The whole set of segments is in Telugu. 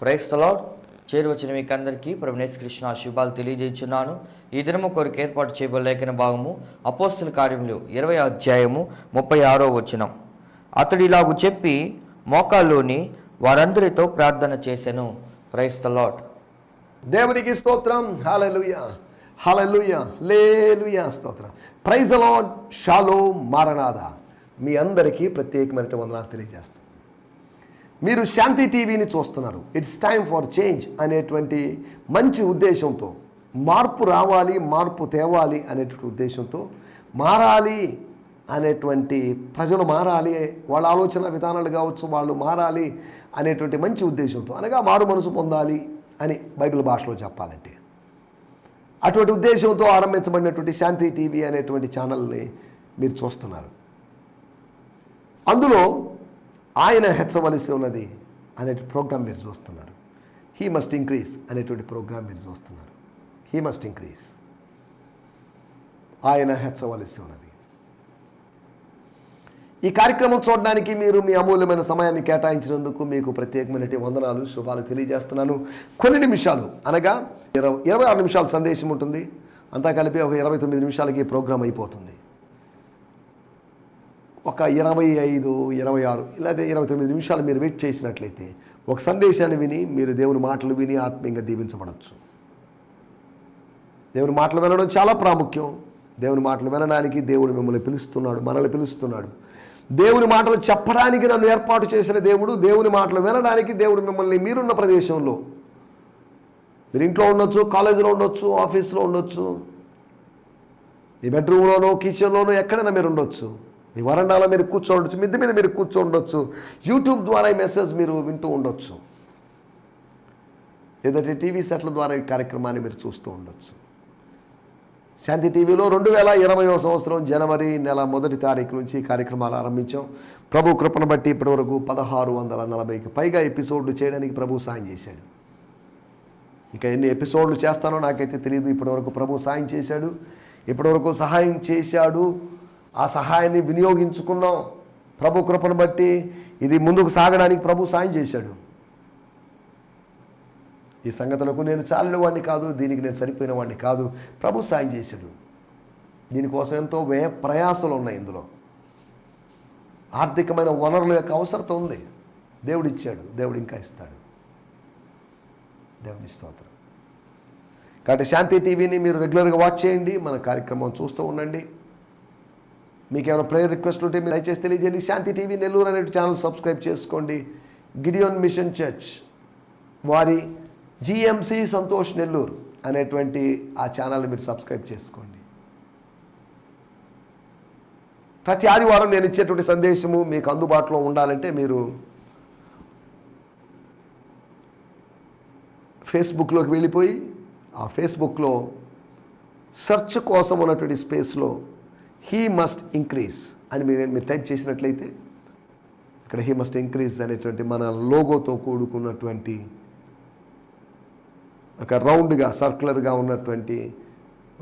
క్రైస్తలాడ్ చేరువచ్చిన మీకు అందరికీ ప్రభునేశ్ కృష్ణ శుభాలు తెలియజేస్తున్నాను ఈ దినము కొరకు ఏర్పాటు చేయబడిన లేఖన భాగము అపోస్తుల కార్యములు ఇరవై అధ్యాయము ముప్పై ఆరో వచనం. అతడు ఇలాగు చెప్పి మోకాల్లోని వారందరితో ప్రార్థన చేశాను ప్రైస్ క్రైస్తలాడ్ దేవునికి స్తోత్రం. హాలలుయ హాలలుయ లేలుయ స్తోత్రం. ప్రైజ్ అలాడ్ షాలో మారనాథ. మీ అందరికీ ప్రత్యేకమైన వందనాలు తెలియజేస్తాం మీరు శాంతి టీవీని చూస్తున్నారు. ఇట్స్ టైం ఫర్ చేంజ్ అనేటువంటి మంచి ఉద్దేశంతో మార్పు రావాలి మార్పు తేవాలి అనేటువంటి ఉద్దేశంతో మారాలి అనేటువంటి ప్రజలు మారాలి వాళ్ళ ఆలోచన విధానాలు కావచ్చు వాళ్ళు మారాలి అనేటువంటి మంచి ఉద్దేశంతో అనగా మారు మనసు పొందాలి అని బైబిల్ భాషలో చెప్పాలంటే. అటువంటి ఉద్దేశంతో ఆరంభించబడినటువంటి శాంతి టీవీ అనేటువంటి ఛానల్ని మీరు చూస్తున్నారు. అందులో ఆయన హెచ్చవలసి ఉన్నది అనే ప్రోగ్రాం మీరు చూస్తున్నారు. హీ మస్ట్ ఇంక్రీజ్ అనేటువంటి ప్రోగ్రాం మీరు చూస్తున్నారు. హీ మస్ట్ ఇంక్రీజ్ ఆయన హెచ్చవలసి ఉన్నది. ఈ కార్యక్రమం చూడడానికి మీరు మీ అమూల్యమైన సమయాన్ని కేటాయించినందుకు మీకు ప్రత్యేకమైనటువంటి వందనాలు శుభాలు తెలియజేస్తున్నాను. కొన్ని నిమిషాలు అనగా ఇరవై ఇరవై ఆరు నిమిషాల సందేశం ఉంటుంది. అంతా కలిపి ఒక ఇరవై తొమ్మిది నిమిషాలకి ప్రోగ్రాం అయిపోతుంది. ఒక ఇరవై ఐదు ఇరవై ఆరు లేదా ఇరవై తొమ్మిది నిమిషాలు మీరు వెయిట్ చేసినట్లయితే ఒక సందేశాన్ని విని మీరు దేవుని మాటలు విని ఆత్మీయంగా దీవించబడవచ్చు దేవుని మాటలు వినడం చాలా ప్రాముఖ్యం. దేవుని మాటలు వినడానికి దేవుడు మిమ్మల్ని పిలుస్తున్నాడు మనల్ని పిలుస్తున్నాడు. దేవుని మాటలు చెప్పడానికి నన్ను ఏర్పాటు చేసిన దేవుడు దేవుని మాటలు వినడానికి దేవుడు మిమ్మల్ని మీరున్న ప్రదేశంలో. మీరు ఇంట్లో ఉండొచ్చు కాలేజీలో ఉండొచ్చు ఆఫీస్లో ఉండొచ్చు. మీ బెడ్రూమ్లోనో కిచెన్లోనో ఎక్కడైనా మీరు ఉండొచ్చు. మీ వరండాలో మీరు కూర్చోండొచ్చు మిద్దె మీద మీరు కూర్చోండొచ్చు యూట్యూబ్ ద్వారా ఈ మెసేజ్ మీరు వింటూ ఉండొచ్చు. లేదంటే టీవీ సెట్ల ద్వారా ఈ కార్యక్రమాన్ని మీరు చూస్తూ ఉండొచ్చు. శాంతి టీవీలో రెండు వేల ఇరవయో సంవత్సరం జనవరి నెల మొదటి తారీఖు నుంచి ఈ కార్యక్రమాలు ఆరంభించాం. ప్రభు కృపను బట్టి ఇప్పటివరకు పదహారు వందల నలభైకి పైగా ఎపిసోడ్లు చేయడానికి ప్రభు సాయం చేశాడు. ఇంకా ఎన్ని ఎపిసోడ్లు చేస్తానో నాకైతే తెలియదు ఇప్పటివరకు ప్రభు సాయం చేశాడు. ఇప్పటివరకు సహాయం చేశాడు. ఆ సహాయాన్ని వినియోగించుకున్నాం. ప్రభు కృపను బట్టి ఇది ముందుకు సాగడానికి ప్రభు సాయం చేశాడు. ఈ సంగతులకు నేను చాలిన వాడిని కాదు దీనికి నేను సరిపోయిన వాడిని కాదు. ప్రభు సాయం చేశాడు. దీనికోసం ఎంతో వ్యయ ప్రయాసాలు ఉన్నాయి ఇందులో. ఆర్థికమైన వనరుల యొక్క అవసరత ఉంది. దేవుడు ఇచ్చాడు. దేవుడు ఇంకా ఇస్తాడు. దేవుని స్తోత్రం. కాబట్టి శాంతి టీవీని మీరు రెగ్యులర్గా వాచ్ చేయండి. మన కార్యక్రమం చూస్తూ ఉండండి. మీకు ఏమైనా ప్రేయర్ రిక్వెస్ట్ ఉంటే మీరు దయచేసి తెలియజేయండి. శాంతి టీవీ నెల్లూరు అనే ఛానల్ సబ్స్క్రైబ్ చేసుకోండి. గిడియోన్ మిషన్ చర్చ్ వారి జిఎంసి సంతోష్ నెల్లూరు అనేటువంటి ఆ ఛానల్ని మీరు సబ్స్క్రైబ్ చేసుకోండి. ప్రతి ఆదివారం నేను ఇచ్చేటువంటి సందేశము మీకు అందుబాటులో ఉండాలంటే మీరు ఫేస్బుక్లోకి వెళ్ళిపోయి ఆ ఫేస్బుక్లో సెర్చ్ కోసం ఉన్నటువంటి స్పేస్లో హీ మస్ట్ ఇంక్రీజ్ అని మీరు మీరు టైప్ చేసినట్లయితే ఇక్కడ హీ మస్ట్ ఇంక్రీజ్ అనేటువంటి మన లోగోతో కూడుకున్నటువంటి ఒక రౌండ్గా సర్క్యులర్గా ఉన్నటువంటి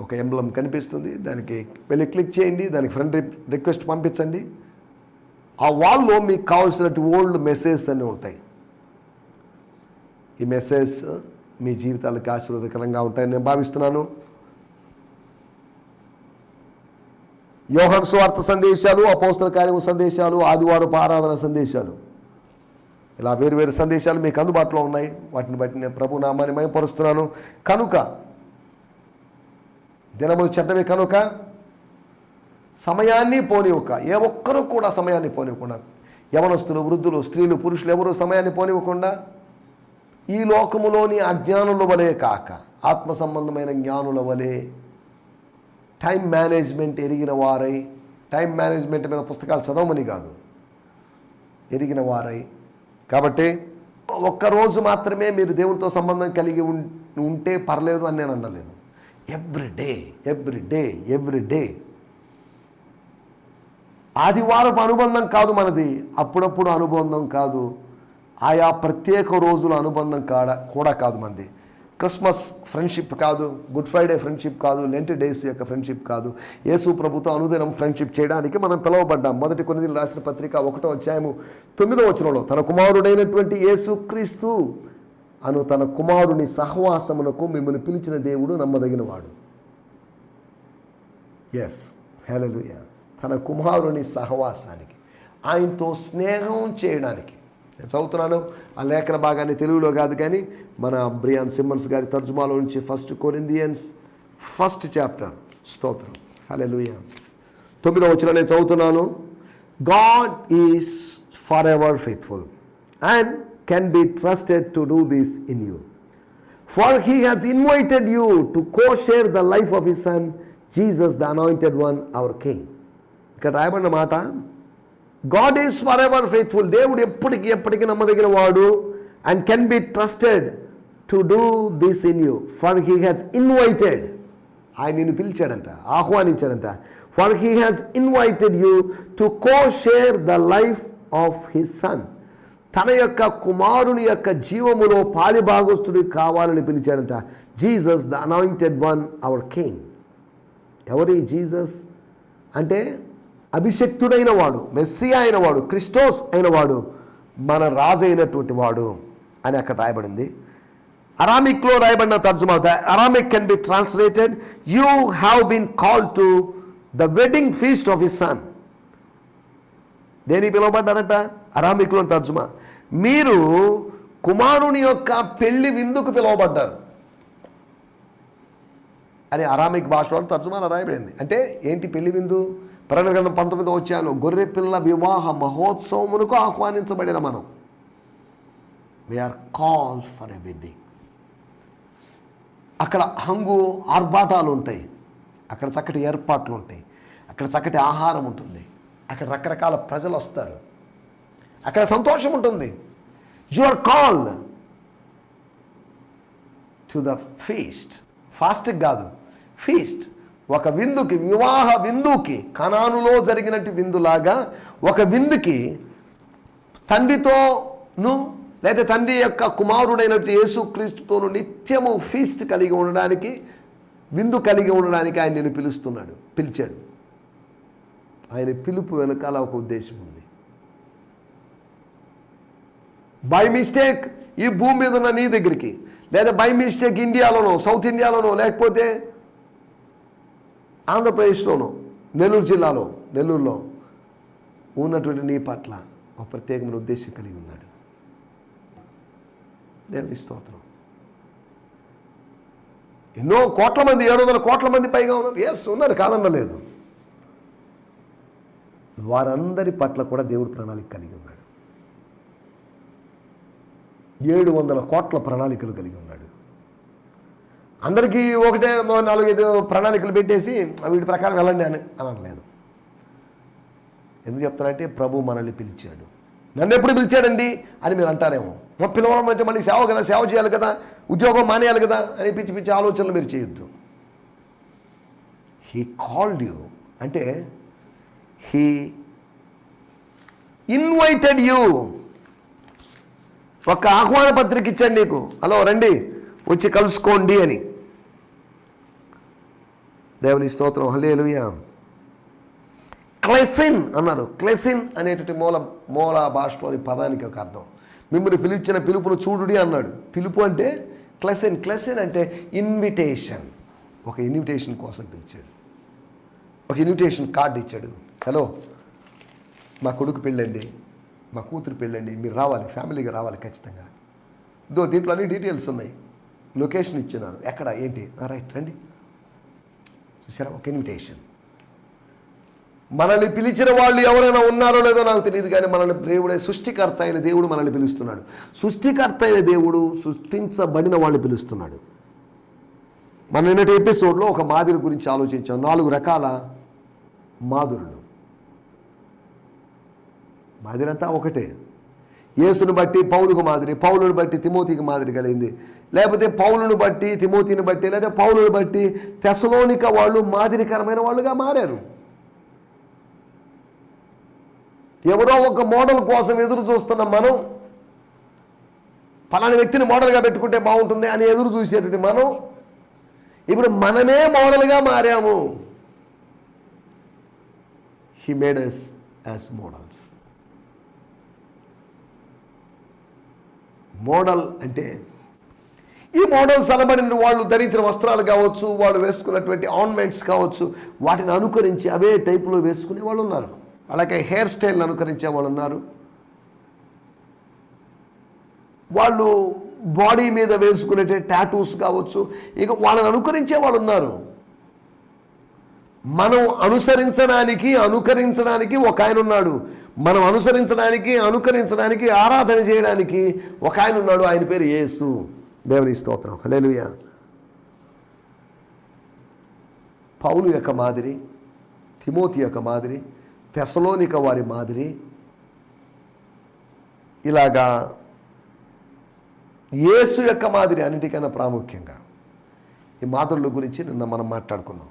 ఒక ఎంబ్లం కనిపిస్తుంది. దానికి వెళ్ళి క్లిక్ చేయండి. దానికి ఫ్రెండ్ రిక్వెస్ట్ పంపించండి. ఆ వాల్లో మీకు కావాల్సినటువంటి ఓల్డ్ మెసేజ్ అని ఉంటాయి. ఈ మెసేజ్ మీ జీవితాలకు ఆశీర్వాదకరంగా ఉంటాయని నేను భావిస్తున్నాను. యోహన్ స్వార్థ సందేశాలు అపోస్తల కార్యము సందేశాలు ఆదివారపు ఆరాధన సందేశాలు. ఇలా వేరు వేరు సందేశాలు మీకు అందుబాటులో ఉన్నాయి. వాటిని బట్టి నేను ప్రభు నామాన్ని మయపరుస్తున్నాను. కనుక దినములు చెడ్డవి కనుక సమయాన్ని పోనివ్వక ఏ ఒక్కరూ కూడా సమయాన్ని పోనివ్వకుండా యవనస్తులు వృద్ధులు స్త్రీలు పురుషులు ఎవరు సమయాన్ని పోనివ్వకుండా ఈ లోకములోని అజ్ఞానుల వలె కాక ఆత్మ సంబంధమైన జ్ఞానుల వలె టైం మేనేజ్మెంట్ ఎరిగిన వారై టైం మేనేజ్మెంట్ మీద పుస్తకాలు చదవమని కాదు. ఎరిగిన వారై కాబట్టి ఒక్కరోజు మాత్రమే మీరు దేవునితో సంబంధం కలిగి ఉం- ఉంటే పర్లేదు అని నేను అనలేదు. Every day every day every day ఆదివారపు అనుబంధం కాదు మనది. అప్పుడప్పుడు అనుబంధం కాదు. ఆయా ప్రత్యేక రోజుల అనుబంధం కాడ కూడా కాదు మనది. క్రిస్మస్ ఫ్రెండ్షిప్ కాదు గుడ్ ఫ్రైడే ఫ్రెండ్షిప్ కాదు లెంట్ డేస్ యొక్క ఫ్రెండ్షిప్ కాదు. యేసు ప్రభుత్వం అనుదినం ఫ్రెండ్షిప్ చేయడానికి మనం పిలువబడ్డాం. మొదటి కొన్ని రాసిన పత్రిక ఒకటో అధ్యాయము తొమ్మిదో వచనంలో తన కుమారుడైనటువంటి యేసు క్రీస్తు అను తన కుమారుని సహవాసమునకు మిమ్మల్ని పిలిచిన దేవుడు నమ్మదగినవాడు. ఎస్ హెలలుయ తన కుమారుని సహవాసానికి ఆయనతో స్నేహం చేయడానికి చదువుతున్నాను. ఆ లేఖన భాగాన్ని తెలుగులో కాదు కానీ మన బ్రియాన్ సిమ్మన్స్ గారి తర్జుమాలో నుంచి ఫస్ట్ కొరిందియన్స్ ఫస్ట్ చాప్టర్ స్తోత్రం. లూయ తొమ్మిదో వచ్చిన నేను చదువుతున్నాను. God is forever faithful and can be trusted to do this in you for he has invited you to co share the life of his son, Jesus, the anointed one, our ఇక్కడ రాయబడిన మాట God is forever faithful దేవుడు ఎప్పటికీ ఎప్పటికీ నమ్మదగిన వాడు and can be trusted to do this in you for he has invited ఆయన నిన్ను పిలిచాడంట ఆహ్వానించాడంట. For he has invited you to co share the life of his son తన యొక్క కుమారుని యొక్క జీవములో పాలిభాగస్తుడి కావాలని పిలిచాడంట. Jesus the anointed one our king ఎవరి జీసస్ అంటే అభిషక్తుడైన వాడు మెస్సియా అయిన వాడు క్రిస్టోస్ అయిన వాడు మన రాజు అయినటువంటి వాడు అని అక్కడ రాయబడింది. అరామిక్లో రాయబడిన తర్జుమా Aramaic can be translated. You have been call to the wedding feast of his son. దేని పిలువబడ్డారట? అరామిక్లో తర్జుమా. మీరు కుమారుని యొక్క పెళ్ళి విందుకు పిలువబడ్డారు. అని అరామిక్ భాషలో తర్జుమాలో రాయబడింది. అంటే ఏంటి పెళ్ళి విందు? ప్రకటన గ్రంథం పంతొమ్మిది వచ్చాను గొర్రె పిల్ల వివాహ మహోత్సవమునకు ఆహ్వానించబడిన మనం. We are call for a wedding అక్కడ హంగు ఆర్భాటాలు ఉంటాయి. అక్కడ చక్కటి ఏర్పాట్లు ఉంటాయి. అక్కడ చక్కటి ఆహారం ఉంటుంది. అక్కడ రకరకాల ప్రజలు వస్తారు. అక్కడ సంతోషం ఉంటుంది. You are call to the feast ఫాస్ట్కి కాదు. ఫీస్ట్ ఒక విందుకి వివాహ విందుకి కణానులో జరిగినట్టు విందులాగా ఒక విందుకి తండ్రితోను లేదా తండ్రి యొక్క కుమారుడైనట్టు యేసుక్రీస్తుతోను నిత్యము ఫీస్ట్ కలిగి ఉండడానికి విందు కలిగి ఉండడానికి ఆయన నేను పిలుస్తున్నాడు పిలిచాడు. ఆయన పిలుపు వెనకాల ఒక ఉద్దేశం ఉంది. బై మిస్టేక్ ఈ భూమి మీద ఉన్న నీ దగ్గరికి లేదా బై మిస్టేక్ ఇండియాలోనో సౌత్ ఇండియాలోనో లేకపోతే ఆంధ్రప్రదేశ్లోను నెల్లూరు జిల్లాలో నెల్లూరులో ఉన్నటువంటి నీ పట్ల ఒక ప్రత్యేకమైన ఉద్దేశం కలిగి ఉన్నాడు. దేవుని స్తోత్రం. ఎన్నో కోట్ల మంది ఏడు వందల కోట్ల మంది పైగా ఉన్నారు. ఎస్ ఉన్నారు కాదనలేదు వారందరి పట్ల కూడా దేవుడు ప్రణాళిక కలిగి ఉన్నాడు. ఏడు వందల కోట్ల ప్రణాళికలు కలిగి ఉన్నాడు. అందరికీ ఒకటే నాలుగైదు ప్రణాళికలు పెట్టేసి వీటి ప్రకారం వెళ్ళండి అని అనట్లేదు. ఎందుకు చెప్తానంటే ప్రభు మనల్ని పిలిచాడు. నన్ను ఎప్పుడు పిలిచాడండి అని మీరు అంటారేమో. పిలవడం అంటే మళ్ళీ సేవ కదా సేవ చేయాలి కదా ఉద్యోగం మానేయాలి కదా అని పిచ్చి పిచ్చి ఆలోచనలు మీరు చేయొద్దు. హీ కాల్డ్ యూ అంటే హీ ఇన్వైటెడ్ యూ ఒక ఆహ్వాన పత్రిక ఇచ్చాడు నీకు. హలో రండి వచ్చి కలుసుకోండి అని. దేవుని స్తోత్రం. హలేలుయా క్లెసిన్ అన్నారు క్లెసిన్ అనేటువంటి మూల మూల భాషలోని పదానికి ఒక అర్థం. మిమ్మల్ని పిలిచిన పిలుపును చూడుడి అన్నాడు. పిలుపు అంటే క్లెసిన్. క్లెసిన్ అంటే ఇన్విటేషన్. ఒక ఇన్విటేషన్ కోసం పిలిచాడు. ఒక ఇన్విటేషన్ కార్డు ఇచ్చాడు. హలో మా కొడుకు పెళ్ళండి మా కూతురు పెళ్ళండి మీరు రావాలి ఫ్యామిలీగా రావాలి ఖచ్చితంగా. దో దీంట్లో అన్ని డీటెయిల్స్ ఉన్నాయి. లొకేషన్ ఇచ్చినాను ఎక్కడ ఏంటి? రైట్ రండి. చూసారా ఒక ఇన్విటేషన్ మనల్ని పిలిచిన వాళ్ళు ఎవరైనా ఉన్నారో లేదో నాకు తెలియదు కానీ మనల్ని దేవుడే సృష్టికర్త అయిన దేవుడు మనల్ని పిలుస్తున్నాడు. సృష్టికర్త అయిన దేవుడు సృష్టించబడిన వాళ్ళని పిలుస్తున్నాడు. మన నిన్నటి ఎపిసోడ్లో ఒక మాదిరి గురించి ఆలోచించాం. నాలుగు రకాల మాధురులు మాదిరంతా ఒకటే. యేసును బట్టి పౌలుకు మాదిరి పౌలును బట్టి తిమోతికి మాదిరి కలిగింది. లేకపోతే పౌలును బట్టి తిమోతిని బట్టి లేదా పౌలును బట్టి తెసలోనిక వాళ్ళు మాదిరికరమైన వాళ్ళుగా మారారు. ఎవరో ఒక మోడల్ కోసం ఎదురు చూస్తున్న మనం ఫలాని వ్యక్తిని మోడల్గా పెట్టుకుంటే బాగుంటుంది అని ఎదురు చూసేటువంటి మనం ఇప్పుడు మనమే మోడల్గా మారాము. He made us as models model అంటే ఈ మోడల్స్ అలబడిన వాళ్ళు ధరించిన వస్త్రాలు కావచ్చు వాళ్ళు వేసుకున్నటువంటి ఆన్మెంట్స్ కావచ్చు వాటిని అనుకరించి అవే టైపులో వేసుకునే వాళ్ళు ఉన్నారు. అలాగే హెయిర్ స్టైల్ని అనుకరించే వాళ్ళు ఉన్నారు. వాళ్ళు బాడీ మీద వేసుకునే టాటూస్ కావచ్చు ఇక వాళ్ళని అనుకరించే వాళ్ళు ఉన్నారు. మనం అనుసరించడానికి అనుకరించడానికి ఒక ఆయన ఉన్నాడు. మనం అనుసరించడానికి అనుకరించడానికి ఆరాధన చేయడానికి ఒక ఆయన ఉన్నాడు. ఆయన పేరు యేసు. దేవుని స్తోత్రం. హలేలుయ పౌలు యొక్క మాదిరి తిమోతి యొక్క మాదిరి తెసలోనిక వారి మాదిరి ఇలాగా యేసు యొక్క మాదిరి అన్నిటికైనా ప్రాముఖ్యంగా ఈ మాదిరుల గురించి నిన్న మనం మాట్లాడుకున్నాం.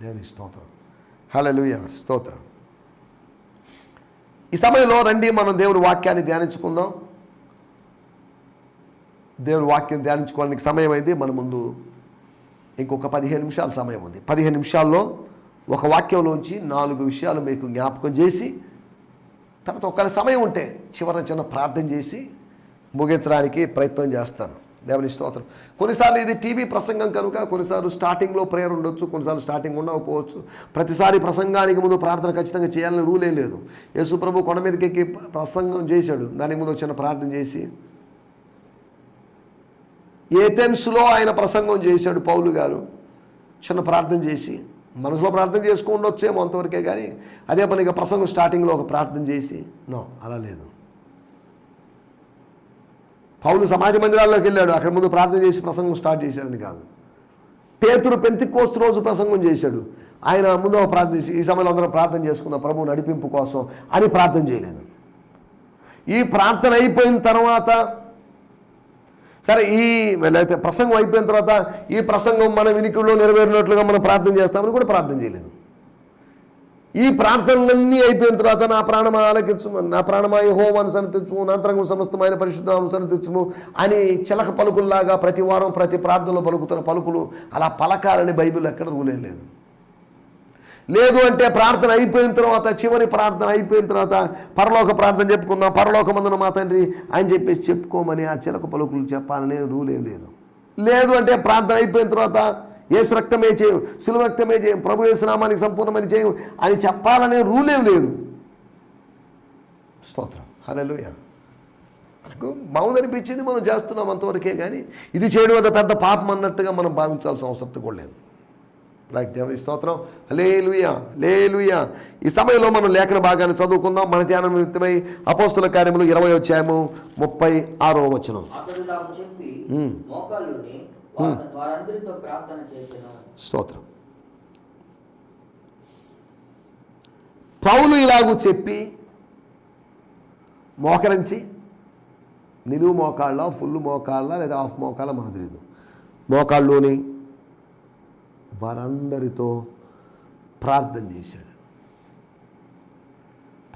దేవుని స్తోత్రం. హలలుయ స్తోత్రం. ఈ సమయంలో రండి మనం దేవుని వాక్యాన్ని ధ్యానించుకుందాం. దేవుని వాక్యం ధ్యానించుకోవడానికి సమయం అయింది మన ముందు ఇంకొక పదిహేను నిమిషాల సమయం ఉంది. పదిహేను నిమిషాల్లో ఒక వాక్యంలోంచి నాలుగు విషయాలు మీకు జ్ఞాపకం చేసి తర్వాత ఒకవేళ సమయం ఉంటే చివరి చిన్న ప్రార్థన చేసి ముగించడానికి ప్రయత్నం చేస్తాను. దేవుని స్తోత్రం. కొన్నిసార్లు ఇది టీవీ ప్రసంగం కనుక కొన్నిసార్లు స్టార్టింగ్లో ప్రేయర్ ఉండొచ్చు కొన్నిసార్లు స్టార్టింగ్ ఉండకపోవచ్చు. ప్రతిసారి ప్రసంగానికి ముందు ప్రార్థన ఖచ్చితంగా చేయాలని రూలే లేదు. యేసుప్రభు కొండ మీదకి ఎక్కి ప్రసంగం చేశాడు. దానికి ముందు చిన్న ప్రార్థన చేసి ఏథెన్స్లో ఆయన ప్రసంగం చేశాడు పౌలు గారు. చిన్న ప్రార్థన చేసి మనసులో ప్రార్థన చేసుకుండొచ్చేమో అంతవరకే కానీ అదే పనిగా ప్రసంగం స్టార్టింగ్లో ఒక ప్రార్థన చేసి నో అలా లేదు. పౌలు సమాజ మందిరాల్లోకి వెళ్ళాడు. అక్కడ ముందు ప్రార్థన చేసి ప్రసంగం స్టార్ట్ చేశాడని కాదు. పేతురు పెంతికోస్తు రోజు ప్రసంగం చేశాడు. ఆయన ముందు ప్రార్థన చేసి ఈ సమయంలో అందరం ప్రార్థన చేసుకుందాం. ప్రభు నడిపింపు కోసం అని ప్రార్థన చేయలేదు. ఈ ప్రార్థన అయిపోయిన తర్వాత సరే ఈ లేకపోతే ప్రసంగం అయిపోయిన తర్వాత ఈ ప్రసంగం మన వినికిలో నెరవేరినట్లుగా మనం ప్రార్థన చేస్తామని కూడా ప్రార్థన చేయలేదు. ఈ ప్రార్థనలన్నీ అయిపోయిన తర్వాత నా ప్రాణమా ఆలకించు నా ప్రాణమా హోం అనుసరించము నా సమస్తమైన పరిశుద్ధం అనుసరించము అని చిలక పలుకుల్లాగా ప్రతి వారం ప్రతి ప్రార్థనలో పలుకుతున్న పలుకులు అలా పలకాలని బైబిల్ ఎక్కడ రూలే లేదు అంటే ప్రార్థన అయిపోయిన తర్వాత చివరి ప్రార్థన అయిపోయిన తర్వాత పరలోక ప్రార్థన చెప్పుకుందాం. పరలోక మందున మా తండ్రి అని చెప్పేసి చెప్పుకోమని ఆ చిలక పలుకులు చెప్పాలనే రూల్ ఏం లేదు. లేదు అంటే ప్రార్థన అయిపోయిన తర్వాత ఏసు రక్తమే చేయం సులువ రక్తమే చేయం ప్రభు యేసునామానికి సంపూర్ణమైన చేయం అని చెప్పాలనే రూల్ ఏం లేదు. స్తోత్రం. హల్లెలూయా. మనకు బాగుందనిపించింది మనం చేస్తున్నాం అంతవరకే కానీ ఇది చేయడం వల్ల పెద్ద పాపం అన్నట్టుగా మనం భావించాల్సిన అవసరం కూడా లేదు. రైట్ దేవుని స్తోత్రం. లేలుయా లేలుయా ఈ సమయంలో మనం లేఖన భాగాన్ని చదువుకుందాం. మన ధ్యానం నిమిత్తమై అపోస్తుల కార్యములు ఇరవై వచ్చాము ముప్పై ఆరో వచనం. వారందరితో ప్రార్థన చేసెను. స్తోత్రం. పౌలు ఇలాగూ చెప్పి మోకరించి నిలువు మోకాళ్ళ ఫుల్ మోకాళ్ళ లేదా హాఫ్ మోకాళ్ళ మనకు తెలియదు మోకాళ్ళలోని వారందరితో ప్రార్థన చేశాడు.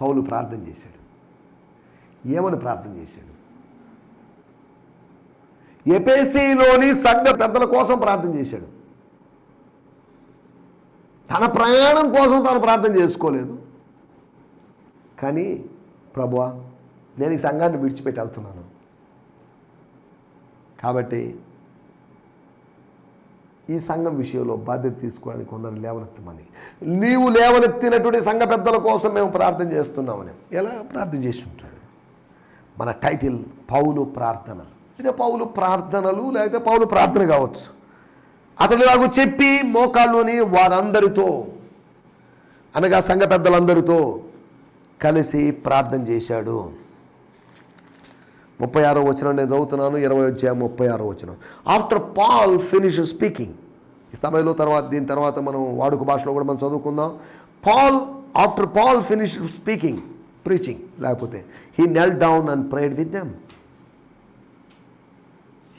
పౌలు ప్రార్థన చేశాడు. ఏమని ప్రార్థన చేశాడు? ఎపేసీలోని సంఘ పెద్దల కోసం ప్రార్థన చేశాడు. తన ప్రయాణం కోసం తాను ప్రార్థన చేసుకోలేదు. కానీ ప్రభువా నేను ఈ సంఘాన్ని విడిచిపెట్టి వెళ్తున్నాను. కాబట్టి ఈ సంఘం విషయంలో బాధ్యత తీసుకోవడానికి కొందరు లేవనెత్తమని. నీవు లేవనెత్తినటువంటి సంఘ పెద్దల కోసం మేము ప్రార్థన చేస్తున్నామని. ఎలా ప్రార్థన చేసి ఉంటాడు? మన టైటిల్ పౌలు ప్రార్థన. ఇదే పౌలు ప్రార్థనలు లేకపోతే పౌలు ప్రార్థన కావచ్చు. అతడు నాకు చెప్పి మోకాళ్ళుని వారందరితో అనగా సంఘ పెద్దలందరితో కలిసి ప్రార్థన చేశాడు. ముప్పై ఆరో వచనం నేను చదువుతున్నాను ఇరవై వచ్చా ముప్పై ఆరో వచనం. ఆఫ్టర్ పాల్ ఫినిష్ స్పీకింగ్ ఈ సమయంలో తర్వాత దీని తర్వాత మనం వాడుక భాషలో కూడా మనం చదువుకుందాం. Paul after Paul finish speaking preaching. లేకపోతే he knelt down and prayed with them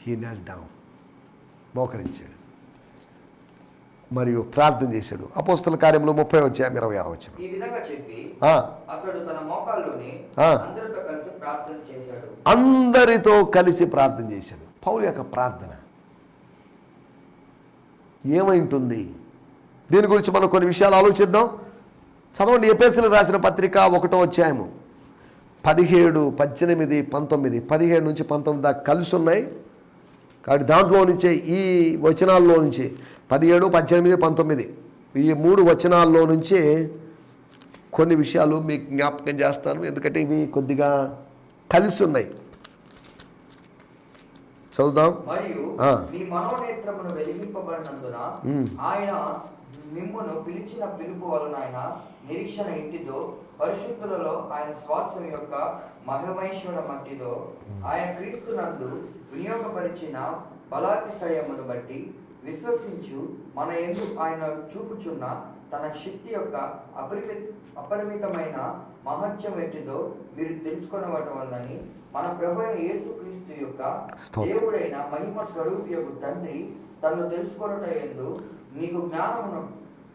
he knelt down మోకరించాడు. మరియు ప్రార్థన చేశాడు. అపోస్తల కార్యంలో ముప్పై వచ్చా ఇరవై ఆరు వచ్చిన. అందరితో కలిసి ప్రార్థన చేశాడు. అందరితో కలిసి ప్రార్థన చేశాడు. పౌలు యొక్క ప్రార్థన. ఏమై ఉంటుంది దీని గురించి మనం కొన్ని విషయాలు ఆలోచిద్దాం. చదవండి ఎపేసీలు రాసిన పత్రిక ఒకటో అధ్యాయము. పదిహేడు పద్దెనిమిది పంతొమ్మిది. పదిహేడు నుంచి పంతొమ్మిది దాకా కలిసి ఉన్నాయి. కాబట్టి దాంట్లో నుంచే ఈ వచనాల్లో నుంచి పదిహేడు పద్దెనిమిది పంతొమ్మిది. ఈ మూడు వచనాల్లో నుంచే కొన్ని విషయాలు మీకు జ్ఞాపకం చేస్తాను. ఎందుకంటే ఇవి కొద్దిగా కలిసి ఉన్నాయి. చదువుదాం. ఆయన మిమ్మును పిలిచిన పిలుపు వలన ఆయన నిరీక్షణ ఇంటిదో పరిశుద్ధులలో ఆయన యొక్క మహిమైశ్వర మట్టిదో ఆయన క్రీస్తునందు వినియోగపరిచిన బలాతిశయమును బట్టి విశ్వసించు మన ఎందు ఆయన చూపుచున్న తన శక్తి యొక్క అపరిమి అపరిమితమైన మహత్యం ఎట్టిదో మీరు తెలుసుకొనవటం వల్లని మన ప్రభు యేసుక్రీస్తు యొక్క. దేవుడైన మహిమ స్వరూపి యొక్క తండ్రి తను తెలుసుకొనుట ఎందు నీకు జ్ఞానమును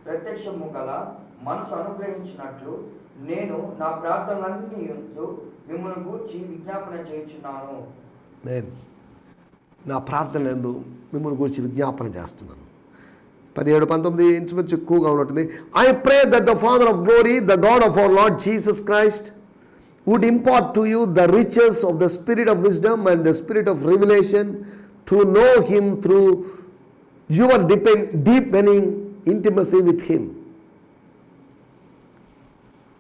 ప్రత్యక్షము గల మనసు అనుగ్రహించినట్లు నేను నా ప్రార్థనలన్నీ మిమ్మల్ని గూర్చి విజ్ఞాపన చేయుచున్నాను. నేను నా ప్రార్థన ఎందు మిమ్మల్ని గురించి విజ్ఞాపన చేస్తున్నాను. పదిహేడు పంతొమ్మిది ఇంచుమించు ఎక్కువగా ఉన్నట్టుంది. I pray that the father of glory the God of our Lord Jesus Christ would impart to you the riches of the spirit of wisdom and the spirit of revelation to know him through your depend deepening intimacy with him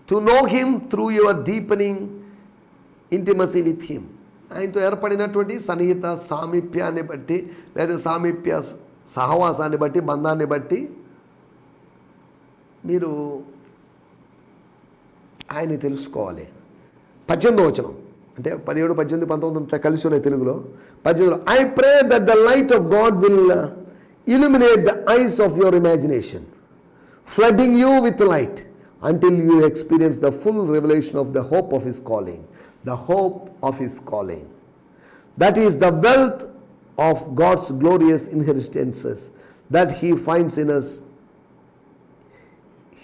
to know him through your deepening intimacy with him ఆయనతో ఏర్పడినటువంటి సన్నిహిత సామీప్యాన్ని బట్టి లేదా సామీప్య సహవాసాన్ని బట్టి బంధాన్ని బట్టి మీరు ఆయన్ని తెలుసుకోవాలి. పద్దెనిమిదో వచనం అంటే పదిహేడు పద్దెనిమిది పంతొమ్మిది అంతా కలిసి ఉన్నాయి తెలుగులో పద్దెనిమిదిలో I pray that the light of God will illuminate the eyes of your imagination flooding you with light until you experience the full revelation of the hope of His calling. The hope of His calling. That is the wealth of God's glorious inheritances that He finds in us,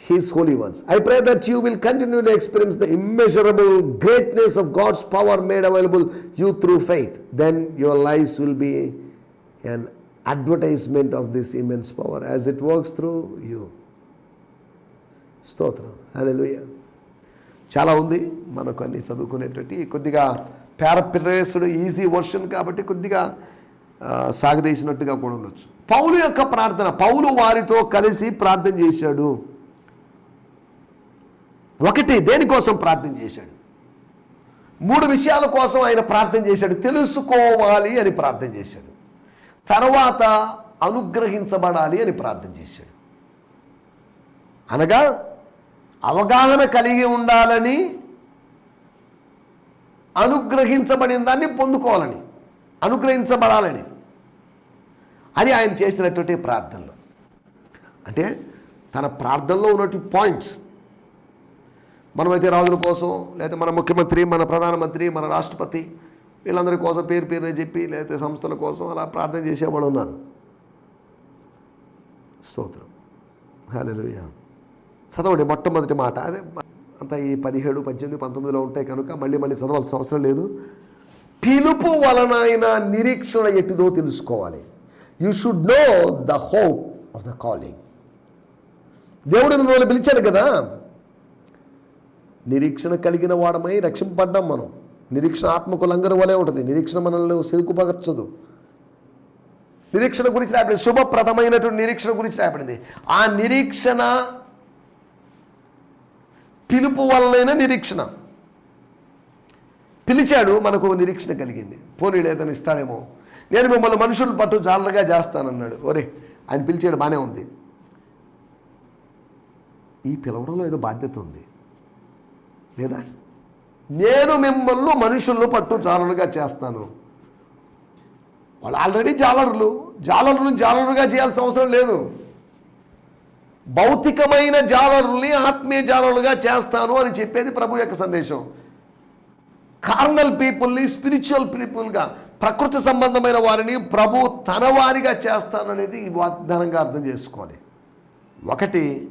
his holy ones I pray that you will continue experience the immeasurable greatness of God's power made available you through faith then your life will be an advertisement of this immense power as it works through you స్తోత్రం. హలో లూయ చాలా ఉంది. మనకు అన్ని చదువుకునేటువంటి కొద్దిగా ప్యారప్రేసుడు ఈజీ వర్షన్ కాబట్టి కొద్దిగా సాగదీసినట్టుగా కూడా ఉండొచ్చు. పౌలు యొక్క ప్రార్థన పౌలు వారితో కలిసి ప్రార్థన చేశాడు. ఒకటి దేనికోసం ప్రార్థన చేశాడు? మూడు విషయాల కోసం ఆయన ప్రార్థన చేశాడు. తెలుసుకోవాలి అని ప్రార్థన చేశాడు. తర్వాత అనుగ్రహించబడాలి అని ప్రార్థన చేశాడు. అనగా అవగాహన కలిగి ఉండాలని అనుగ్రహించబడిన దాన్ని పొందుకోవాలని అనుగ్రహించబడాలని అని ఆయన చేసినటువంటి ప్రార్థనలు. అంటే తన ప్రార్థనలో ఉన్నటువంటి పాయింట్స్ మనమైతే రాజుల కోసం లేకపోతే మన ముఖ్యమంత్రి మన ప్రధానమంత్రి మన రాష్ట్రపతి వీళ్ళందరి కోసం పేరు పేరు చెప్పి లేకపోతే సంస్థల కోసం అలా ప్రార్థన చేసేవాళ్ళు ఉన్నారు. స్తోత్రం. హల్లెలూయా. చదవండి మొట్టమొదటి మాట. అదే అంతా ఈ పదిహేడు పద్దెనిమిది పంతొమ్మిదిలో ఉంటాయి కనుక మళ్ళీ మళ్ళీ చదవాల్సిన అవసరం లేదు. పిలుపు వలన ఆయన నిరీక్షణ ఎట్టిదో తెలుసుకోవాలి. You should know the hope of the calling దేవుడు మిమ్మల్ని పిలిచాడు కదా. నిరీక్షణ కలిగిన వాడమై రక్షింపడ్డాం మనం. నిరీక్షణ ఆత్మకు లంగరు వలె ఉంటుంది. నిరీక్షణ మనల్ని సిరుకుపగర్చదు నిరీక్షణ గురించి రాయబడింది. శుభప్రదమైనటువంటి నిరీక్షణ గురించి రాయబడింది. ఆ నిరీక్షణ పిలుపు వల్లైన నిరీక్షణ. పిలిచాడు మనకు నిరీక్షణ కలిగింది. పోనీ లేదని ఇస్తాడేమో. నేను మిమ్మల్ని మనుషులు పట్టు జాలరగా చేస్తానన్నాడు. ఒరే ఆయన పిలిచాడు బాగానే ఉంది. ఈ పిలవడంలో ఏదో బాధ్యత ఉంది. లేదా? నేను మిమ్మల్ని మనుషుల్లో పట్టు జాలరుగా చేస్తాను. వాళ్ళు ఆల్రెడీ జాలరులు. జాలరులు జాలరుగా చేయాల్సిన అవసరం లేదు. భౌతికమైన జాలరుల్ని ఆత్మీయ జాలరులుగా చేస్తాను అని చెప్పేది ప్రభు యొక్క సందేశం. కార్నల్ పీపుల్ని స్పిరిచువల్ పీపుల్గా ప్రకృతి సంబంధమైన వారిని ప్రభు తన వారిగా చేస్తాననేది ఈ వాగ్దానంగా అర్థం చేసుకోవాలి. ఒకటి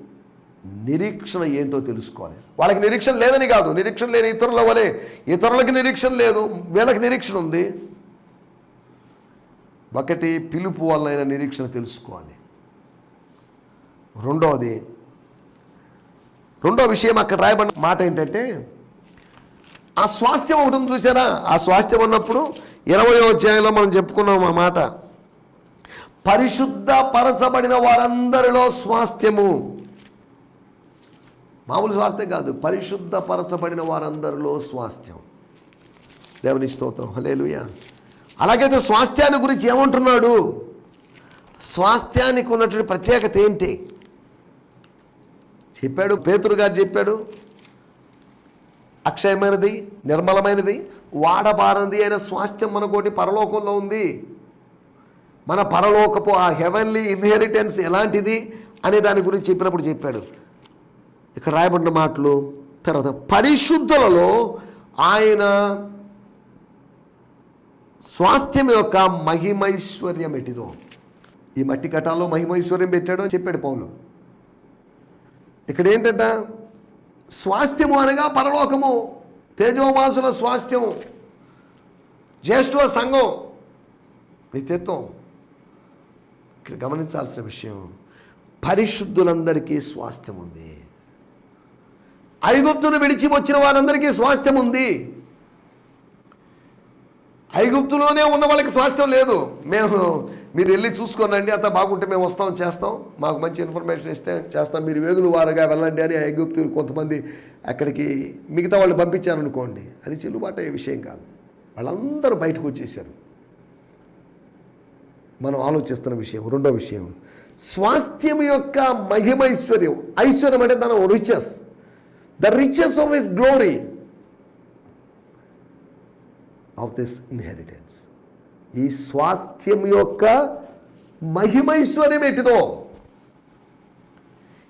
నిరీక్షణ ఏంటో తెలుసుకోవాలి. వాళ్ళకి నిరీక్షణ లేదని కాదు. నిరీక్షణ లేని ఇతరుల వలె ఇతరులకి నిరీక్షణ లేదు. వీళ్ళకి నిరీక్షణ ఉంది. ఒకటి పిలుపు వలన నిరీక్షణ తెలుసుకోవాలి. రెండవది రెండో విషయం అక్కడ రాయబడిన మాట ఏంటంటే ఆ స్వాస్థ్యం ఒకటి చూసారా ఆ స్వాస్థ్యం ఉన్నప్పుడు ఇరవై అధ్యాయంలో మనం చెప్పుకున్నాం ఆ మాట. పరిశుద్ధ పరచబడిన వారందరిలో స్వాస్థ్యము. మామూలు స్వాస్థ్యం కాదు పరిశుద్ధపరచబడిన వారందరిలో స్వాస్థ్యం. దేవుని స్తోత్రం. హలేలుయ అలాగైతే స్వాస్థ్యాన్ని గురించి ఏమంటున్నాడు? స్వాస్థ్యానికి ఉన్నటువంటి ప్రత్యేకత ఏంటి? చెప్పాడు పేతురు గారు చెప్పాడు అక్షయమైనది నిర్మలమైనది వాడబారనిది అయిన స్వాస్థ్యం మనకోటి పరలోకంలో ఉంది. మన పరలోకపు ఆ హెవెన్లీ ఇన్హెరిటెన్స్ ఎలాంటిది అనే దాని గురించి చెప్పినప్పుడు చెప్పాడు. ఇక్కడ రాయబడిన మాటలు తర్వాత పరిశుద్ధులలో ఆయన స్వాస్థ్యం యొక్క మహిమైశ్వర్యం ఎటిదో. ఈ మట్టి కటాల్లో మహిమైశ్వర్యం పెట్టాడో అని చెప్పాడు పౌలు. ఇక్కడ ఏంటంట స్వాస్థ్యము అనగా పరలోకము తేజోమాసుల స్వాస్థ్యం జ్యేష్ఠుల సంఘం నిత్యత్వం. ఇక్కడ గమనించాల్సిన విషయం పరిశుద్ధులందరికీ స్వాస్థ్యం ఉంది ఐగుప్తును విడిచి వచ్చిన వారందరికీ స్వాస్థ్యం ఉంది. ఐగుప్తులోనే ఉన్న వాళ్ళకి స్వాస్థ్యం లేదు. మేము మీరు వెళ్ళి చూసుకోనండి అంత బాగుంటే మేము వస్తాం చేస్తాం. మాకు మంచి ఇన్ఫర్మేషన్ ఇస్తే చేస్తాం. మీరు వేగులు వారుగా వెళ్ళండి అని ఐగుప్తులు కొంతమంది అక్కడికి మిగతా వాళ్ళు పంపించారనుకోండి. అది చెల్లుబాటు అయ్యే విషయం కాదు. వాళ్ళందరూ బయటకు వచ్చేసారు మనం ఆలోచిస్తున్న విషయం రెండో విషయం. స్వాస్థ్యం యొక్క మహిమైశ్వర్యం ఐశ్వర్యం. అంటే తన riches the riches of his glory of this inheritance ఈ స్వాస్థ్యం యొక్క మహిమైశ్వర్యం ఎటిదో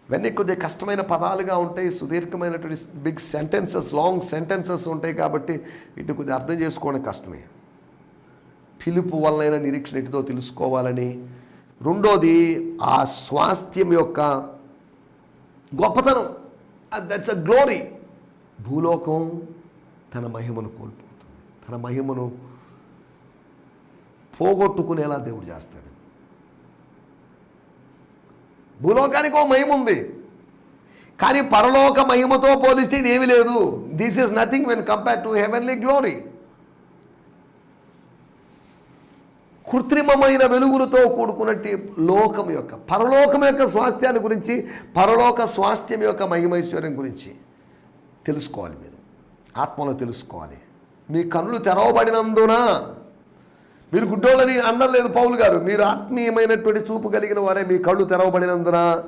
ఇవన్నీ కొద్దిగా కష్టమైన పదాలుగా ఉంటాయి సుదీర్ఘమైనటువంటి బిగ్ సెంటెన్సెస్ లాంగ్ సెంటెన్సెస్ ఉంటాయి కాబట్టి వీటిని కొద్దిగా అర్థం చేసుకోవడం కష్టమే. పిలుపు వలన నిరీక్షణ ఎటుదో తెలుసుకోవాలని. రెండోది ఆ స్వాస్థ్యం యొక్క గొప్పతనం. దట్స్ అ గ్లోరీ భూలోకం తన మహిమను కోల్పోతుంది. తన మహిమను పోగొట్టుకునేలా దేవుడు చేస్తాడు. భూలోకానికి ఓ మహిమ ఉంది. కానీ పరలోక మహిమతో పోలిస్తే ఇది ఏమీ లేదు. This is nothing when compare to heavenly glory కృత్రిమమైన వెలుగులతో కూడుకున్నట్టు లోకం యొక్క పరలోకం యొక్క స్వాస్థ్యాన్ని గురించి పరలోక స్వాస్థ్యం యొక్క మహిమైశ్వర్యం గురించి తెలుసుకోవాలి మీరు. ఆత్మలో తెలుసుకోవాలి. మీ కన్నులు తెరవబడినందున మీరు గుడ్డోళ్ళని అనలేదు పౌలు గారు మీరు ఆత్మీయమైనటువంటి చూపు కలిగిన వారే మీ కళ్ళు తెరవబడినందున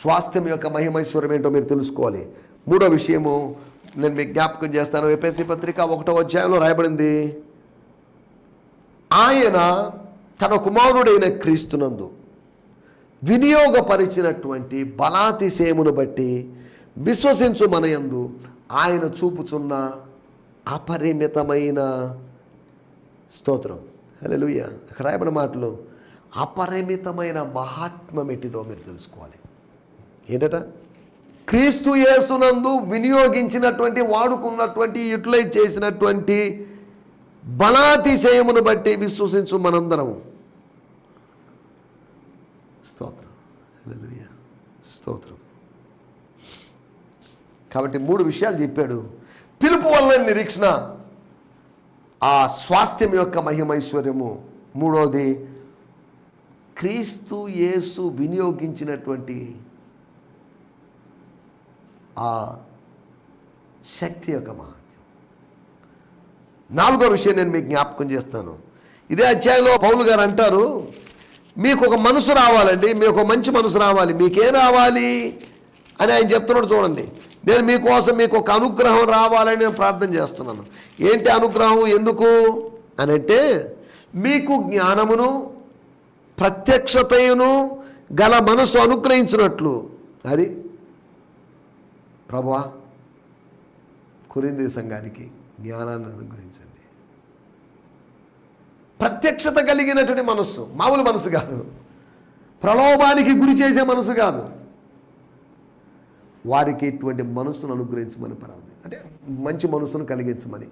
స్వాస్థ్యం యొక్క మహిమైశ్వర్యం ఏంటో మీరు తెలుసుకోవాలి. మూడో విషయము నేను మీకు జ్ఞాపకం చేస్తాను. ఎపిఎస్సి పత్రిక ఒకటో అధ్యాయంలో రాయబడింది. ఆయన తన కుమారుడైన క్రీస్తునందు వినియోగపరిచినటువంటి బలాతిశయమును బట్టి విశ్వసించు మనయందు ఆయన చూపుచున్న అపరిమితమైన స్తోత్రం. హల్లెలూయా. అక్కడ రాయబడిన మాటలు అపరిమితమైన మహాత్మ్యం ఎట్టిదో మీరు తెలుసుకోవాలి. ఏంటట? క్రీస్తు యేసునందు వినియోగించినటువంటి వాడుకున్నటువంటి యూటిలైజ్ చేసినటువంటి బలాతిశయమును బట్టి విశ్వసించు మనందరం. స్తోత్రం. స్తోత్రం. కాబట్టి మూడు విషయాలు చెప్పాడు. పిలుపు వల్ల నిరీక్షణ ఆ స్వాస్థ్యం యొక్క మహిమైశ్వర్యము. మూడోది క్రీస్తు యేసు వినియోగించినటువంటి ఆ శక్తి యొక్క మహా నాలుగో విషయం నేను మీకు జ్ఞాపకం చేస్తాను. ఇదే అధ్యాయంలో పౌలు గారు అంటారు మీకు ఒక మనసు రావాలండి మీకు ఒక మంచి మనసు రావాలి మీకేం రావాలి? అని ఆయన చెప్తున్నాడు చూడండి. నేను మీకోసం మీకు ఒక అనుగ్రహం రావాలని నేను ప్రార్థన చేస్తున్నాను. ఏంటి అనుగ్రహం? ఎందుకు? అని అంటే మీకు జ్ఞానమును ప్రత్యక్షతయును గల మనసు అనుగ్రహించినట్లు. అది ప్రభువా కురింది సంఘానికి. జ్ఞానాన్ని అనుగ్రహించండి. ప్రత్యక్షత కలిగినటువంటి మనస్సు మామూలు మనసు కాదు. ప్రలోభానికి గురి చేసే మనసు కాదు. వారికి ఇటువంటి మనసును అనుగ్రహించమని ప్రార్థన. అంటే మంచి మనసును కలిగించమని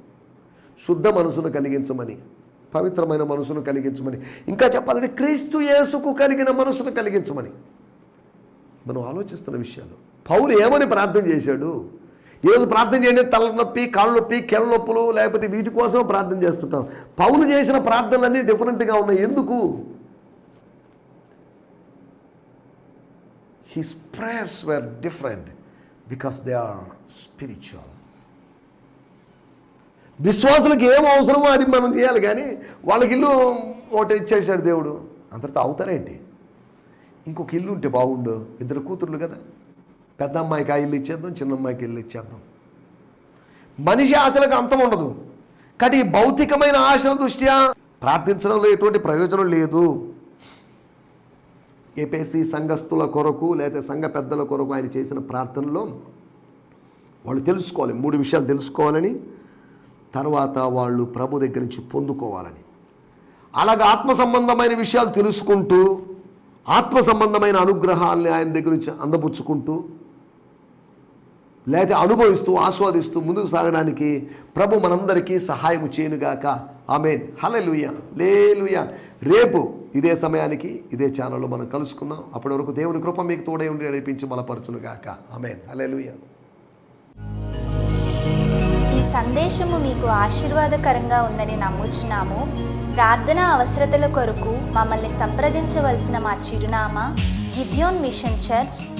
శుద్ధ మనసును కలిగించమని పవిత్రమైన మనసును కలిగించమని ఇంకా చెప్పాలంటే క్రీస్తు యేసుకు కలిగిన మనసును కలిగించమని. మనం ఆలోచిస్తున్న విషయాలు. పౌలు ఏమని ప్రార్థన చేశాడు? ఈరోజు ప్రార్థన చేయండి తలనొప్పి కాళ్ళ నొప్పి కెళ్ళ నొప్పులు లేకపోతే వీటి కోసం ప్రార్థన చేస్తుంటాం. పౌలు చేసిన ప్రార్థనలన్నీ డిఫరెంట్గా ఉన్నాయి. ఎందుకు? His prayers were different because they are spiritual విశ్వాసులకు ఏం అవసరమో అది మనం చేయాలి కానీ వాళ్ళకి ఇల్లు ఒకటి ఇచ్చేసాడు దేవుడు. అంతటితో అవుతారేంటి? ఇంకొక ఇల్లు ఉంటే బాగుండు. ఇద్దరు కూతుర్లు కదా. పెద్ద అమ్మాయికి ఆ ఇల్లు ఇచ్చేద్దాం చిన్న అమ్మాయికి ఇల్లు ఇచ్చేద్దాం. మనిషి ఆశలకు అంతం ఉండదు. కానీ ఈ భౌతికమైన ఆశల దృష్ట్యా ప్రార్థించడంలో ఎటువంటి ప్రయోజనం లేదు. ఏపీసీ సంఘస్థుల కొరకు లేదా సంఘ పెద్దల కొరకు ఆయన చేసిన ప్రార్థనలో వాళ్ళు తెలుసుకోవాలి మూడు విషయాలు తెలుసుకోవాలని తర్వాత వాళ్ళు ప్రభు దగ్గర నుంచి పొందుకోవాలని. అలాగ ఆత్మ సంబంధమైన విషయాలు తెలుసుకుంటూ ఆత్మ సంబంధమైన అనుగ్రహాల్ని ఆయన దగ్గర నుంచి అందబుచ్చుకుంటూ లేకపోతే అనుభవిస్తూ ఆస్వాదిస్తూ ముందుకు సాగడానికి ప్రభు మనందరికీ సహాయం చేయనుగాక. ఆమెన్. Hallelujah. రేపు ఇదే సమయానికి ఇదే ఛానల్లో మనం కలుసుకుందాం. అప్పటి వరకు దేవుని కృప మీకు తోడే ఉండి నడిపించి బలపరచునుగాక. ఆమెన్. హలలుయ ఈ సందేశము మీకు ఆశీర్వాదకరంగా ఉందని నమ్ముచున్నాము. ప్రార్థన అవసరతల కొరకు మమ్మల్ని సంప్రదించవలసిన మా చిరునామా గిద్యోన్ మిషన్ చర్చ్